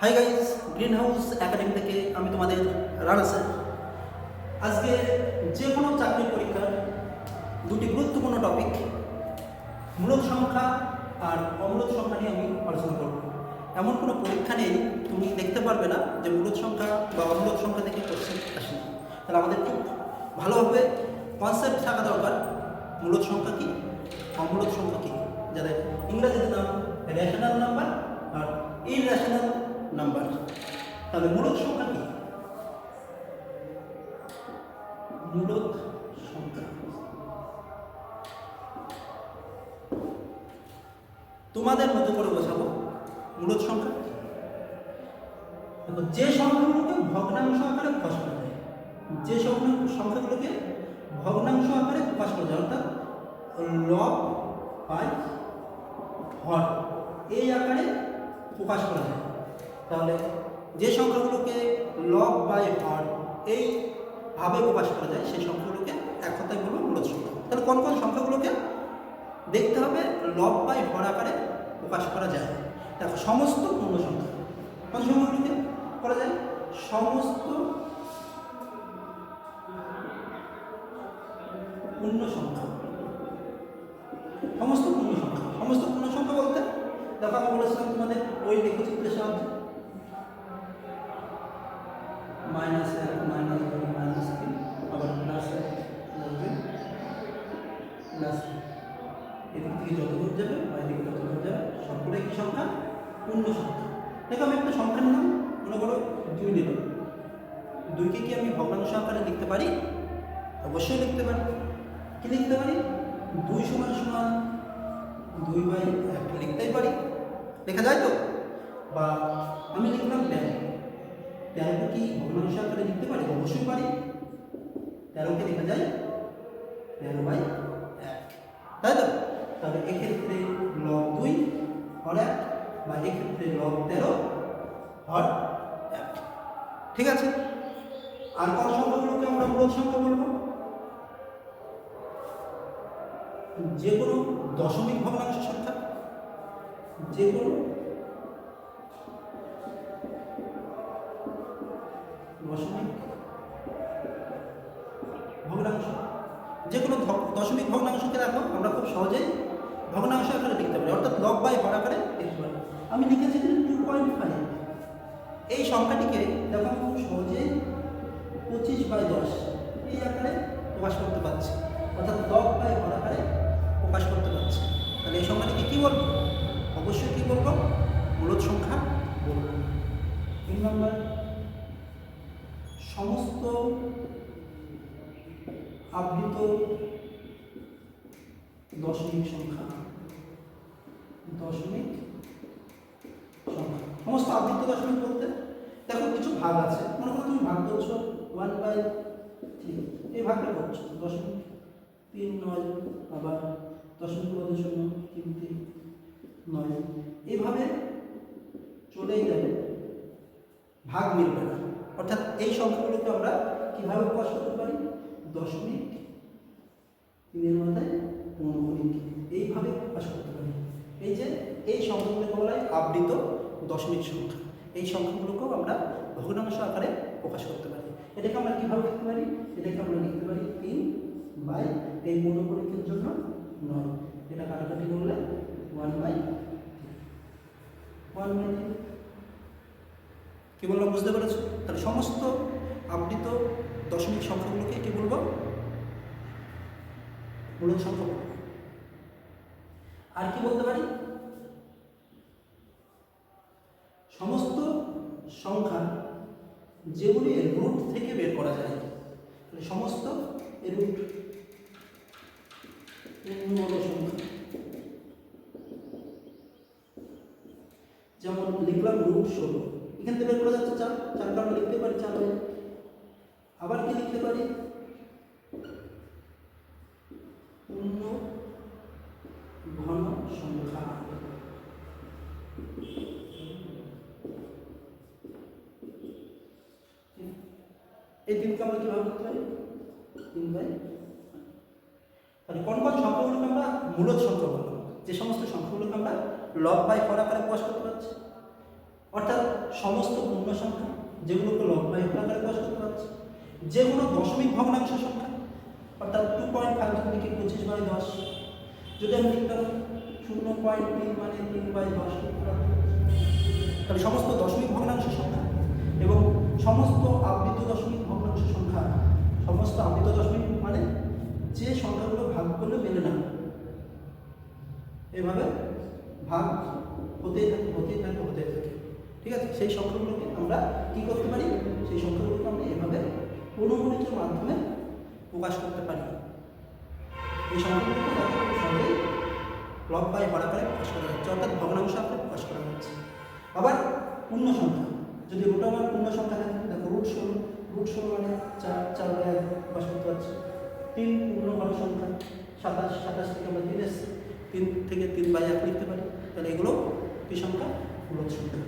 Hi guys green house academy থেকে আমি তোমাদের রানা স্যার। আজকে যে কোনো চাকরির পরীক্ষার দুটি গুরুত্বপূর্ণ টপিক মূলত সংখ্যা আর অমূলত সংখ্যা নিয়ে আমি আলোচনা করব। এমন কোনো পরীক্ষা নেই, তুমি দেখতে পারবে না যে মূলত সংখ্যা বা অমূলত সংখ্যা থেকে কোশ্চেন আসে তাহলে আমাদের খুব ভালোভাবে কনসেপ্ট থাকা দরকার, মূলত সংখ্যা কী, অমূলত সংখ্যা কী। যাদের ইংরেজিতে নাম রেশনাল নাম্বার আর ইররেশনাল নাম্বার তাহলে মূলত সংখ্যা কি? মূলত সংখ্যা। তোমাদের মতো করে বোঝাবো মূলত সংখ্যা। দেখো, যে সংখ্যাগুলোকে ভগ্নাংশ আকারে প্রকাশ করা যায়, যে সংখ্যা সংখ্যাগুলোকে ভগ্নাংশ আকারে প্রকাশ করা যায়, অর্থাৎ লব বাই হর, এই আকারে প্রকাশ করা যায়। তাহলে যে সংখ্যাগুলোকে লব বাই হর এই ভাবে প্রকাশ করা যায়, সেই সংখ্যাগুলোকে এক কথায় বলব মূলত তাহলে কোন কোন সংখ্যাগুলোকে দেখতে হবে লব বাই হর আকারে প্রকাশ করা যায়। দেখো, সমস্ত পূর্ণ সংখ্যা। কোন সংখ্যাগুলোকে করা যায়? সমস্ত পূর্ণ সংখ্যা। সমস্ত পূর্ণ সংখ্যা। সমস্ত পূর্ণ সংখ্যা বলতে, দেখো আমি বলেছিলাম তোমাদের ওই লেখচিত্রের সাহায্যে থেকে যত দূর যাবে বা এদিকে যত দূর যাবে সবগুলোই কি সংখ্যা? পূর্ণ সংখ্যা। দেখো, আমি একটা সংখ্যা নিলাম মনে করো, দুই নিলাম। দুইকে কি আমি ভগ্নাংশ আকারে লিখতে পারি? অবশ্যই লিখতে পারি। কি লিখতে পারি? দুই সমান সমান দুই বাই এক লিখতেই পারি। লেখা যায় তো? বা আমি লিখলাম তেরো। তেরোকে কি ভগ্নাংশ আকারে লিখতে পারি? অবশ্যই পারি। তেরোকে লেখা যায় তেরো বাই এক। তাই তো? তাহলে এক্ষেত্রে লব দুই হর এক বা এক্ষেত্রে লব তেরো হর এক। ঠিক আছে? আর কোন সংখ্যাগুলোকে আমরা মূলত সংখ্যা বলব? যে কোনো দশমিক ভগ্নাংশ সংখ্যা। যে কোনো দশমিক ভগ্নাংশ। যে কোনো দশমিক ভগ্নাংশকে দেখো আমরা খুব সহজেই ভগ্নাংশ আকারে লিখতে পারি, অর্থাৎ লব বাই হর আকারে লিখতে পারি। আমি লিখেছি টু পয়েন্ট ফাইভ এই সংখ্যাটিকে দেখো আমি খুব সহজেই পঁচিশ বাই দশ এই আকারে প্রকাশ করতে পারছি। অর্থাৎ লব বাই হর আকারে প্রকাশ করতে পারছি। তাহলে এই সংখ্যাটিকে কী বলব? অবশ্যই কী বলব? মূলত সংখ্যা বলব। তিন নম্বর, সমস্ত আবৃত দশমিক সংখ্যা। দশমিক সমস্ত আবৃত দশমিক বলতে দেখো কিছু ভাগ আছে। মনে করো তুমি ভাগ করছ ওয়ান বাই থ্রি এই ভাগটা করছ। দশমিক তিন নয় আবার দশমিক পদের শূন্য? তিন তিন নয়। এইভাবে চলেই যাবে। ভাগ মিলবে না। অর্থাৎ এই সংখ্যাগুলোকে আমরা কীভাবে প্রকাশ করতে পারি? দশমিক তিনের মাথায় পৌনপুনিক এইভাবে প্রকাশ করতে পারি। এই যে, এই সংখ্যাগুলোকে বলা হয় আবৃত দশমিক সংখ্যা। এই সংখ্যাগুলোকেও আমরা ভগ্নাংশ আকারে প্রকাশ করতে পারি। এটাকে আমরা কীভাবে লিখতে পারি? এটাকে আমরা লিখতে পারি তিন বাই, এই পৌনপুনিকের জন্য নয়। এটা কাটাকাটি করলে ওয়ান বাই ওয়ান বাই কি বললাম, বুঝতে পেরেছ? তাহলে সমস্ত আবৃত দশমিক সংখ্যাগুলোকে কী বলব? মূলত সংখ্যা বলব। আর কি বলতে পারি? সমস্ত সংখ্যা যেগুলি রুট থেকে বের করা যায় সমস্ত রুট সংখ্যা। যেমন লিখলাম রুট ষোলো, এখান থেকে বের করা যাচ্ছে চার চার কারণে লিখতে পারি চার হয়ে আবার কি লিখতে পারি পূর্ণ ঘন সংখ্যা এই তিনকে আমরা কীভাবে করতে পারি? তিন বাই তাহলে কোন কোন সংখ্যাগুলোকে আমরা মূলত সংখ্যা বলব যে সমস্ত সংখ্যাগুলোকে আমরা লব বাই হর আকারে প্রকাশ করতে পারছি। অর্থাৎ সমস্ত পূর্ণ সংখ্যা যেগুলোকে লব বাই হর আকারে প্রকাশ করতে পারছি। যে কোনো দশমিক ভগ্নাংশ সংখ্যা, অর্থাৎ টু পয়েন্ট ফাইভ থেকে পঁচিশ বাই দশ। যদি আমি লিখতাম শূন্য পয়েন্ট তিন মানে তিন বাই দশ তাহলে সমস্ত দশমিক ভগ্নাংশ সংখ্যা এবং সমস্ত আবৃত দশমিক ভগ্নাংশ সংখ্যা সমস্ত আবৃত দশমিক মানে যে সংখ্যাগুলো ভাগ করলে মেলে না এভাবে ভাগ হতেই থাকে হতেই থাকে হতেই থাকে। ঠিক আছে? সেই সংখ্যাগুলোকে আমরা কি করতে পারি? সেই সংখ্যাগুলোকে আমরা এভাবে অনুগণিতের মাধ্যমে প্রকাশ করতে পারি। এই সংখ্যাগুলোকে খুব সহজেই বাই বরাকারে প্রকাশ করা যাচ্ছে অর্থাৎ ভগ্নাংশ আকারে প্রকাশ করা যাচ্ছে আবার পূর্ণ সংখ্যা, যদি রুট আমার পূর্ণ সংখ্যা থাকে, দেখো রুট ষোলো রুট ষোলো মানে চার চার বাই প্রকাশ করতে পারছি। তিন পূর্ণ ঘন সংখ্যা, সাতাশ সাতাশ থেকে আমরা তিন এসছি। তিন থেকে তিন বাই এক লিখতে পারি। তাহলে এগুলো কি সংখ্যা? মূলত সংখ্যা।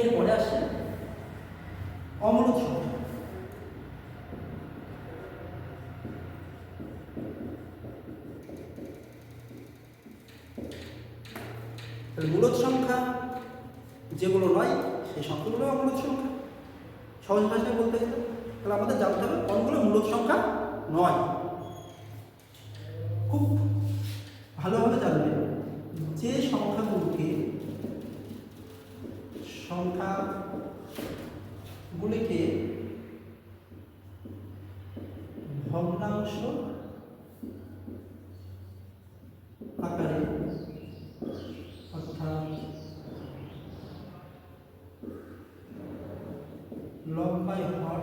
এরপরে আসছে অমূলত সংখ্যা। মূলত সংখ্যা যেগুলো নয়, সেই সংখ্যাগুলো অমূলত সংখ্যা। সহজ ভাষায় বলতে গেলে, তাহলে আমাদের জানতে হবে কোনগুলো মূলত সংখ্যা নয়। খুব ভালোভাবে জানবে যে সংখ্যাগুলোকে সংখ্যাগুলিকে ভগ্নাংশ আকারে অর্থাৎ লম্বাই হর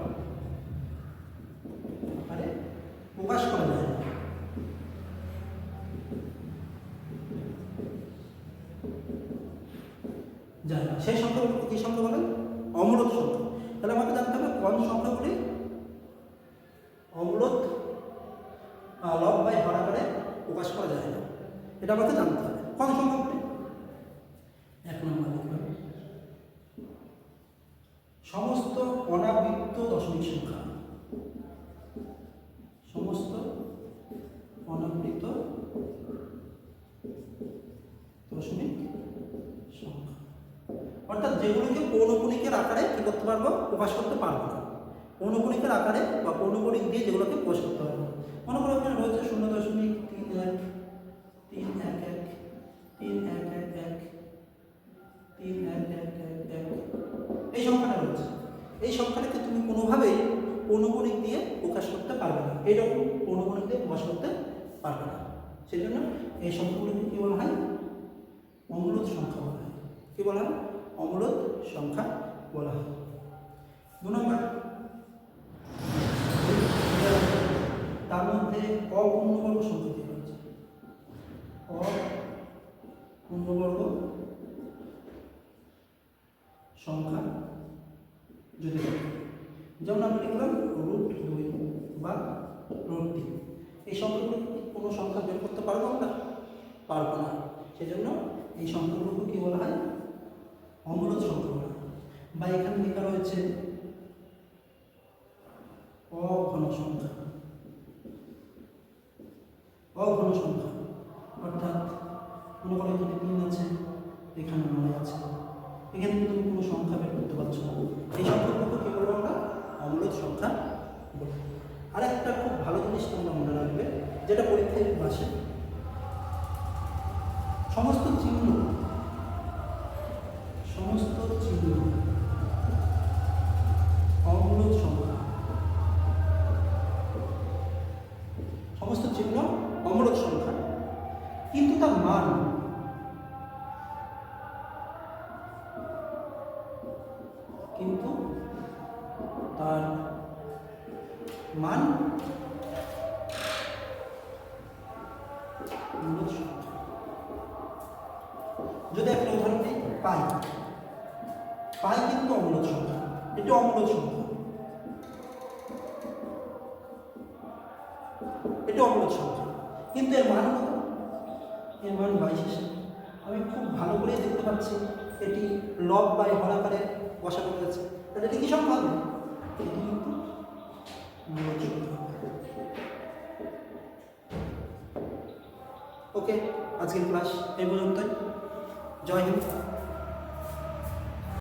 আকারে প্রকাশ করা যায় না যায় না। সেই সংখ্যাগুলো কী সংখ্যা বলে অমরত সংখ্যা। তাহলে আমাকে জানতে হবে কোন সংখ্যাগুলি অমরত লব বাই হারা করে প্রকাশ করা যায় না। এটা আমাকে জানতে হবে। কোন সংখ্যাগুলি? এক নম্বর সমস্ত অনাবৃত্ত দশমিক সংখ্যা সমস্ত অনাবৃত দশমিক সংখ্যা অর্থাৎ যেগুলোকে পৌনপুণিকের আকারে কী করতে পারব? প্রকাশ করতে পারব না। পৌনপুণিকের আকারে বা পৌনপুণিক দিয়ে যেগুলোকে প্রকাশ করতে পারব। মনে করো এখানে রয়েছে শূন্য দশমিক তিন এক তিন এক এক, তিন এক এক এক, তিন এক এক এক এক। এই সংখ্যাটা রয়েছে। এই সংখ্যাটাকে তুমি কোনোভাবেই পৌনপুণিক দিয়ে প্রকাশ করতে পারবে না। এইরকম পৌনপুণিক দিয়ে প্রকাশ করতে পারবে না। সেই জন্য এই সংখ্যাগুলোকে কী বলা হয়? অমূলত সংখ্যা বলা হয়। কী বলা হয়? অমূলত সংখ্যা বলা হয়। দু নম্বর। তার মধ্যে অপূর্ণবর্গ সংখ্যা দিয়ে রয়েছে। অপূর্ণবর্গ সংখ্যা যদি যেমন আমরা লিখলাম রুট, দুই বা রুট তিন। এই সংখ্যাগুলো কোনো সংখ্যা বের করতে পারব আমরা? পারব না। সেজন্য এই সংখ্যাগুলোকে কী বলা হয়? অমূলত সংখ্যা বলা বা এখানে লেখা রয়েছে অঘন সংখ্যা অঘন সংখ্যা অর্থাৎ মনে করো এখানে তিন আছে, এখানে নয় আছে। এখানে কিন্তু তুমি কোনো সংখ্যা বের করতে পারছ না। এই সংখ্যাগুলোকে কী বলব আমরা? অমূলত সংখ্যা বলব আর একটা খুব ভালো জিনিস তোমরা মনে রাখবে, যেটা পরীক্ষায় আসে, সমস্ত চিহ্ন চিহ্ন সংখ্যা সমস্ত চিহ্ন অমূলত সংখ্যা কিন্তু তার মান কিন্তু তার মান যদি একটা উদাহরণ দিই পাই। পাই কিন্তু অমূলত সংখ্যা। এটা অমূলত সংখ্যা। এটা অমূলত সংখ্যা। কিন্তু এর মান এর মান বাইশ আমি খুব ভালো করে দেখতে পাচ্ছি, এটি লব বাই হরাকারে বসানো হয়েছে। তাহলে এটি কি হবে? এটি কিন্তু ওকে, আজকের ক্লাস এই পর্যন্তই। জয় হিন্দ।